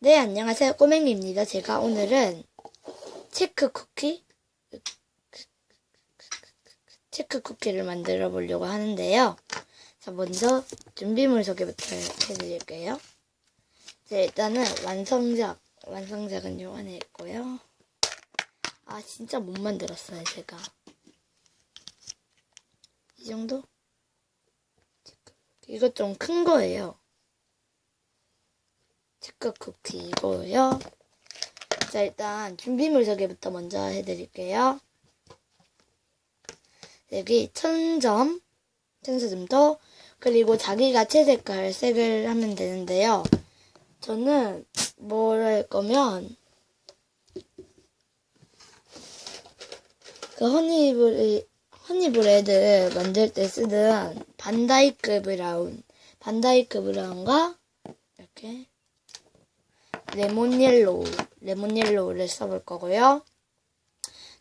네, 안녕하세요. 꼬맹이입니다. 제가 오늘은 체크 쿠키? 체크 쿠키를 만들어 보려고 하는데요. 자, 먼저 준비물 소개부터 해드릴게요. 자, 일단은 완성작, 완성작은 요 안에 있고요. 아, 진짜 못 만들었어요, 제가. 이 정도? 이거 좀큰 거예요. 체크 쿠키이고요. 자, 일단 준비물 소개부터 먼저 해드릴게요. 여기 천점, 천수점도 그리고 자기가 채색할 색을 하면 되는데요. 저는 뭘 할 거면 그 허니브레 허니브레드 만들 때 쓰던 반다이크 브라운, 반다이크 브라운과 이렇게 레몬 옐로우, 레몬 옐로우를 써볼 거고요.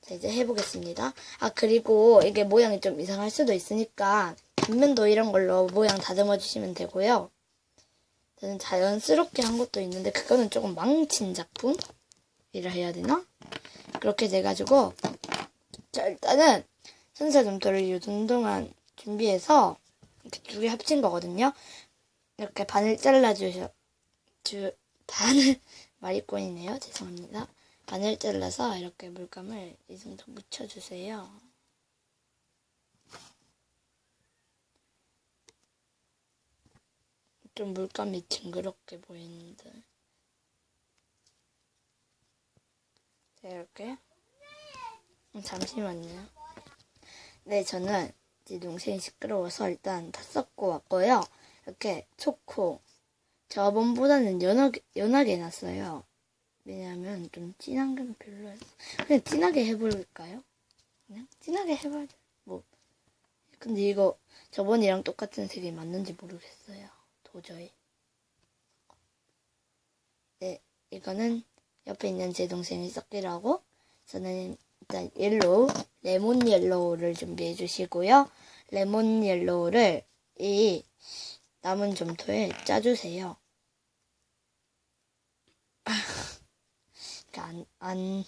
자, 이제 해보겠습니다. 아, 그리고 이게 모양이 좀 이상할 수도 있으니까 단면도 이런 걸로 모양 다듬어 주시면 되고요. 저는 자연스럽게 한 것도 있는데 그거는 조금 망친 작품이라 해야 되나? 그렇게 돼가지고 자, 일단은 선사 점토를 동안 준비해서 이렇게 두 개 합친 거거든요. 이렇게 반을 잘라주셔, 주, 반을 마리꼬이네요. 죄송합니다. 반을 잘라서 이렇게 물감을 이 정도 묻혀주세요. 좀 물감이 징그럽게 보이는데. 자, 이렇게. 음, 잠시만요. 네, 저는 제 동생이 시끄러워서 일단 다 섞고 왔고요. 이렇게 초코. 저번보다는 연하게, 연하게 해놨어요. 왜냐면 좀 진한 건 별로여서. 그냥 진하게 해볼까요? 그냥 진하게 해봐야 돼. 뭐. 근데 이거 저번이랑 똑같은 색이 맞는지 모르겠어요. 도저히. 네, 이거는 옆에 있는 제 동생이 섞이라고 저는 일단 옐로우, 레몬 옐로우를 준비해 주시고요. 레몬 옐로우를 이 남은 점토에 짜주세요. 안, 안,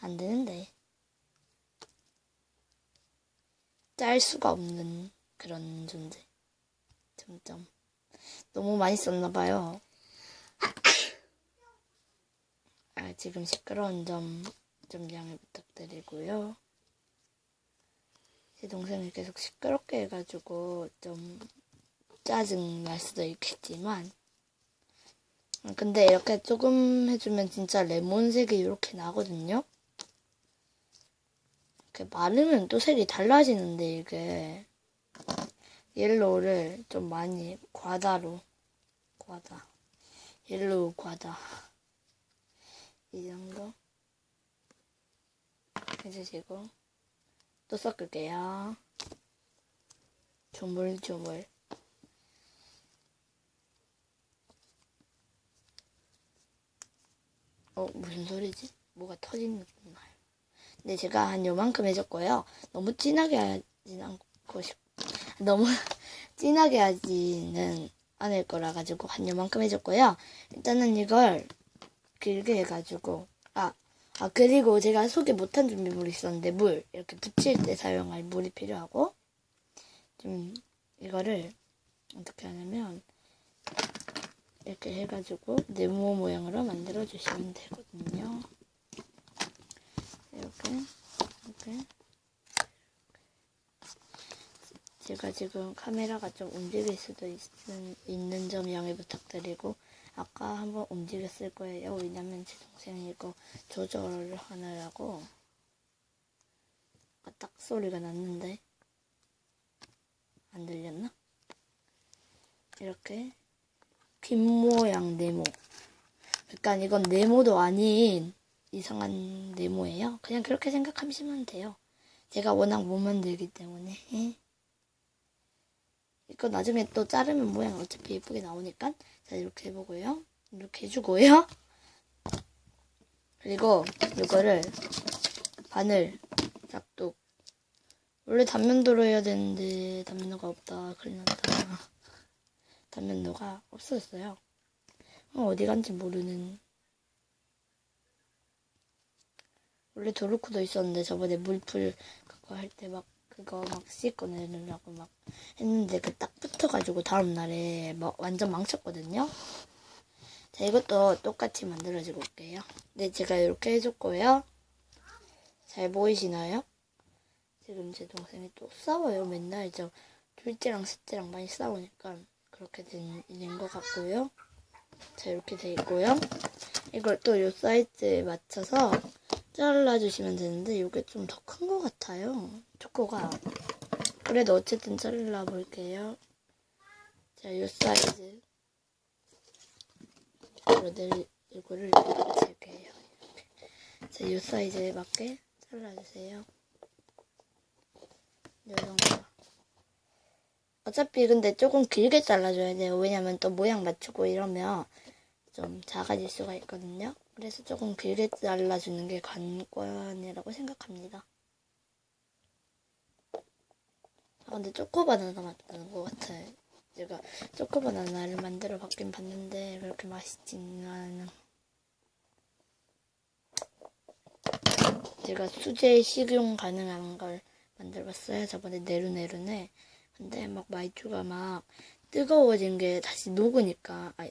안 되는데. 짤 수가 없는 그런 존재. 점점. 너무 많이 썼나봐요. 아, 지금 시끄러운 점, 좀 양해 부탁드리고요. 제 동생이 계속 시끄럽게 해가지고 좀 짜증 날 수도 있겠지만. 근데 이렇게 조금 해주면 진짜 레몬색이 이렇게 나거든요. 이렇게 마르면 또 색이 달라지는데 이게 옐로우를 좀 많이 과다로 과다. 옐로우 과다. 이 정도? 해주시고. 또 섞을게요. 조물조물 어, 무슨 소리지? 뭐가 터지는 느낌 나요. 근데 제가 한 요만큼 해줬고요. 너무 진하게 하진 않고 싶, 너무 진하게 하지는 않을 거라 가지고 한 요만큼 해줬고요. 일단은 이걸 길게 해가지고, 아, 아, 그리고 제가 소개 못한 준비물이 있었는데, 물. 이렇게 붙일 때 사용할 물이 필요하고, 좀, 이거를 어떻게 하냐면, 이렇게 해가지고 네모 모양으로 만들어 주시면 되거든요. 이렇게 이렇게 제가 지금 카메라가 좀 움직일 수도 있, 있는 점 양해 부탁드리고 아까 한번 움직였을 거예요. 왜냐면 제 동생이 이거 조절을 하느라고 아까 딱 소리가 났는데 안 들렸나? 이렇게 귓 모양 네모. 그러니까 이건 네모도 아닌 이상한 네모예요. 그냥 그렇게 생각하시면 돼요. 제가 워낙 못 만들기 때문에. 이거 나중에 또 자르면 모양 어차피 예쁘게 나오니까 자 이렇게 해보고요. 이렇게 해주고요. 그리고 이거를 바늘 짝둑 원래 단면도로 해야 되는데 단면도가 없다. 큰일 났다. 단면도가 없어졌어요. 어, 어디 간지 모르는. 원래 도르코도 있었는데 저번에 물풀 그거 할 때 막 그거 막 씻어내느라고 막 했는데 그 딱 붙어가지고 다음 날에 막 완전 망쳤거든요. 자 이것도 똑같이 만들어주고 올게요. 네 제가 이렇게 해줬고요. 잘 보이시나요? 지금 제 동생이 또 싸워요. 맨날 저 둘째랑 셋째랑 많이 싸우니까 그렇게 된, 된것 같고요. 자, 이렇게 돼 있고요. 이걸 또요 사이즈에 맞춰서 잘라주시면 되는데 이게 좀 더 큰 것 같아요. 초코가. 그래도 어쨌든 잘라 볼게요. 자, 요 사이즈. 이거 내리, 이거를 이렇게 이렇게. 자, 요 사이즈에 맞게 잘라주세요. 요 정도. 어차피 근데 조금 길게 잘라줘야 돼요. 왜냐면 또 모양 맞추고 이러면 좀 작아질 수가 있거든요. 그래서 조금 길게 잘라주는 게 관건이라고 생각합니다. 아, 근데 초코바나나 만드는 것 같아요. 제가 초코바나나를 만들어 봤긴 봤는데 그렇게 맛있지는 않은. 제가 수제 식용 가능한 걸 만들어봤어요. 저번에 네루네루네. 근데 막 마이쮸가 막 뜨거워진 게 다시 녹으니까 아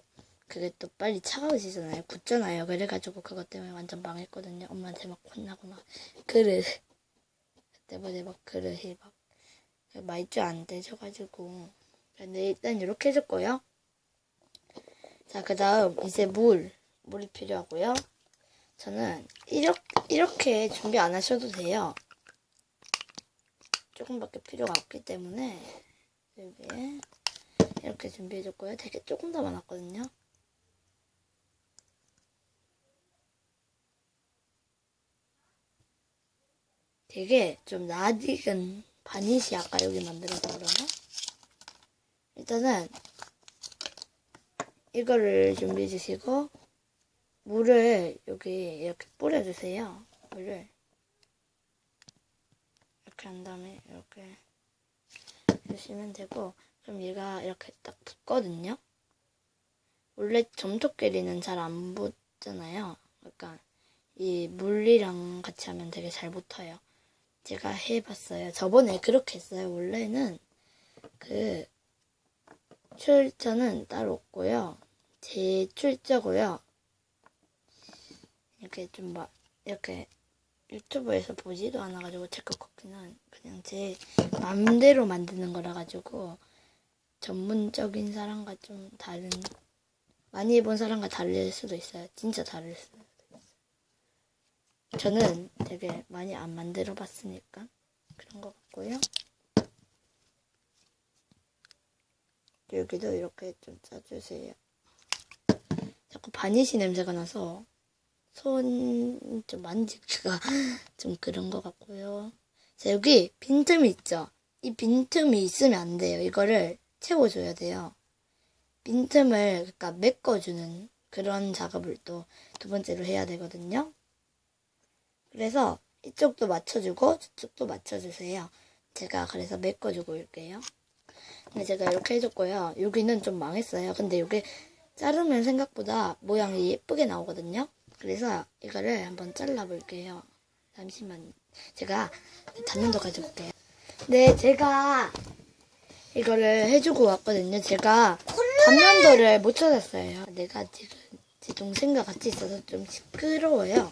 그게 또 빨리 차가워지잖아요. 굳잖아요. 그래가지고 그것 때문에 완전 망했거든요. 엄마한테 막 혼나고 막 그릇 그때부터 막 그릇이 막 마이쮸 안 되셔가지고 근데 일단 이렇게 해줬고요. 자 그다음 이제 물 물이 필요하고요. 저는 이렇게 이렇게 준비 안 하셔도 돼요. 조금밖에 필요가 없기 때문에 여기에 이렇게 준비해줬고요. 되게 조금 더 많았거든요. 되게 좀 낯익은 바니시 아까 여기 만들어서 그런가? 일단은 이거를 준비해 주시고 물을 여기 이렇게 뿌려주세요. 물을 이렇게 한 다음에 이렇게 해주시면 되고 그럼 얘가 이렇게 딱 붙거든요. 원래 점토끼리는 잘 안 붙잖아요. 그러니까 이 물이랑 같이 하면 되게 잘 붙어요. 제가 해봤어요. 저번에 그렇게 했어요. 원래는 그 출처는 따로 없고요. 제 출처고요. 이렇게 좀 막 이렇게 유튜브에서 보지도 않아가지고 체크 쿠키는 그냥 제 맘대로 만드는 거라 가지고 전문적인 사람과 좀 다른 많이 해본 사람과 다를 수도 있어요. 진짜 다를 수도 있어요. 저는 되게 많이 안 만들어 봤으니까 그런 것 같고요. 여기도 이렇게 좀 짜주세요. 자꾸 바니시 냄새가 나서 손 좀 만지기가 좀 그런 것 같고요. 자, 여기 빈틈이 있죠? 이 빈틈이 있으면 안 돼요. 이거를 채워줘야 돼요. 빈틈을 그러니까 메꿔주는 그런 작업을 또 두 번째로 해야 되거든요. 그래서 이쪽도 맞춰주고 저쪽도 맞춰주세요. 제가 그래서 메꿔주고 올게요. 근데 제가 이렇게 해줬고요. 여기는 좀 망했어요. 근데 여기 자르면 생각보다 모양이 예쁘게 나오거든요. 그래서 이거를 한번 잘라볼게요. 잠시만. 제가 단면도 가져올게요. 네, 제가 이거를 해주고 왔거든요. 제가 단면도를 못 찾았어요. 내가 지금 제 동생과 같이 있어서 좀 시끄러워요.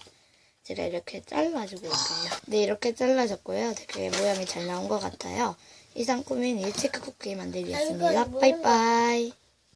제가 이렇게 잘라주고 올게요. 네, 이렇게 잘라졌고요. 되게 모양이 잘 나온 것 같아요. 이상 꾸미니 체크 쿠키 만들기였습니다. 빠이빠이.